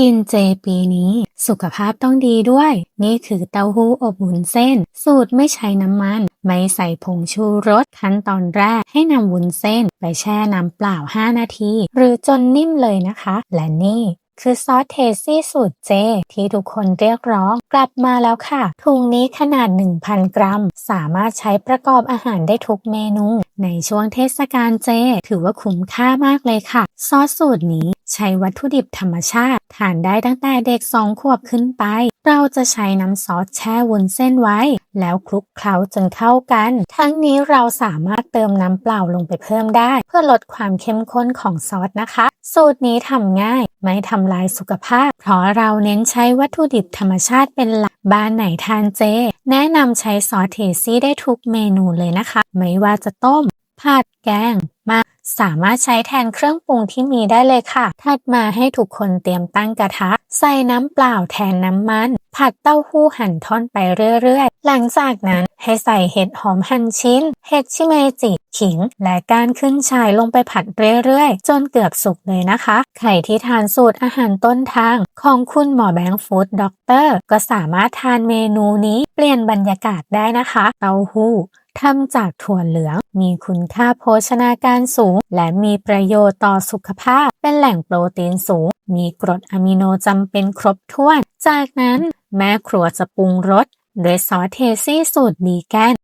กินเจปีนี้ สุขภาพต้องดีด้วย นี่คือเต้าหู้อบวุ้นเส้น สูตรไม่ใช้น้ำมัน ไม่ใส่ผงชูรสขั้นตอนแรกให้นำวุ้นเส้น ไปแช่น้ำเปล่า 5 นาที หรือจนนิ่มเลยนะคะ และนี่คือซอสเทซี่สูตรเจ ที่ทุกคนเรียกร้อง กลับมาแล้วค่ะ ถุงนี้ขนาด 1,000 กรัม สามารถใช้ประกอบอาหารได้ทุกเมนู ในช่วงเทศกาลเจ ถือว่าคุ้มค่ามากเลยค่ะ ซอสสูตรนี้ใช้วัตถุดิบธรรมชาติ ทานได้ตั้งแต่เด็กสองขวบขึ้นไป เราจะใช้น้ำซอสแช่วุ้นเส้นไว้ แล้วคลุกเคล้าจนเข้ากัน ทั้งนี้เราสามารถเติมน้ำเปล่าลงไปเพิ่มได้ เพื่อลดความเข้มข้นของซอสนะคะ สูตรนี้ทำง่าย ไม่ทำลายสุขภาพ เพราะเราเน้นใช้วัตถุดิบธรรมชาติเป็นหลัก บ้านไหนทานเจ แนะนำใช้ซอสเทซี่ได้ทุกเมนูเลยนะคะ ไม่ว่าจะต้มผัดแกงมา สามารถใช้แทนเครื่องปรุงที่มีได้เลยค่ะ ถัดมาให้ทุกคนเตรียมตั้งกระทะ ใส่น้ำเปล่าแทนน้ำมัน ผัดเต้าหู้หั่นท่อนไปเรื่อยๆ หลังจากนั้นให้ใส่เห็ดหอมหั่นชิ้น เห็ดชิเมจิขิง และก้านขึ้นชายลงไปผัดเรื่อยๆ จนเกือบสุกเลยนะคะใครที่ทานสูตรอาหารต้นทาง ของคุณหมอแบงค์ฟู้ดด็อกเตอร์ก็สามารถทานเมนูนี้เปลี่ยนบรรยากาศได้นะคะ เต้าหู้ ทำจากถั่วเหลือง มีคุณค่าโภชนาการสูง และมีประโยชน์ต่อสุขภาพ เป็นแหล่งโปรตีนสูง มีกรดอะมิโนจำเป็นครบถ้วน จากนั้นแม่ครัวจะปรุงรสด้วยซอสเทซี่สูตรบีแกน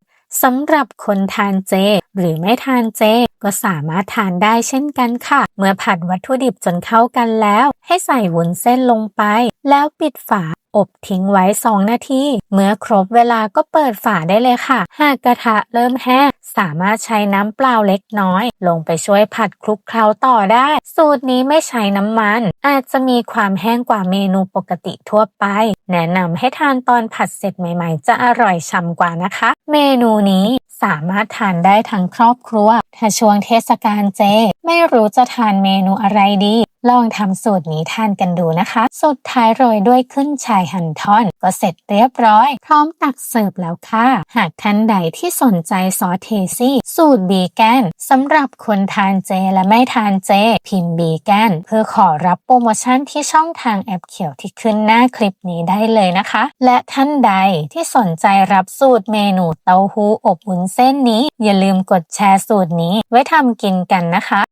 สำหรับคนทานเจ หรือไม่ทานเจ ก็สามารถทานได้เช่นกันค่ะ เมื่อผัดวัตถุดิบจนเข้ากันแล้ว ให้ใส่วุ้นเส้นลงไป แล้วปิดฝา อบทิ้งไว้ 2 นาที เมื่อครบเวลาก็เปิดฝาได้เลยค่ะ หากกระทะเริ่มแห้งสามารถใช้น้ำเปล่าเล็กน้อย ลงไปช่วยผัดคลุกเคล้าต่อได้ สูตรนี้ไม่ใช้น้ำมัน อาจจะมีความแห้งกว่าเมนูปกติทั่วไป แนะนำให้ทานตอนผัดเสร็จใหม่ๆ จะอร่อยฉ่ำกว่านะคะ เมนูนี้สามารถทานได้ทั้งครอบครัว ถ้าช่วงเทศกาลเจ ไม่รู้จะทานเมนูอะไรดี ลองทำสูตรนี้ทานกันดูนะคะ สุดท้ายโรยด้วยขึ้นชายหั่นท่อน ก็เสร็จเรียบร้อย พร้อมตักเสิร์ฟแล้วค่ะ หากท่านใดที่สนใจซอสเทซี่ สูตรบีแกนสำหรับคนทานเจและไม่ทานเจ พิมพ์บีแกนเพื่อขอรับโปรโมชั่นที่ช่องทางแอปเขียวที่ขึ้นหน้าคลิปนี้ได้เลยนะคะ และท่านใดที่สนใจรับสูตรเมนูเต้าหู้อบวุ้นเส้นนี้ อย่าลืมกดแชร์สูตรนี้ไว้ทำกินกันนะคะ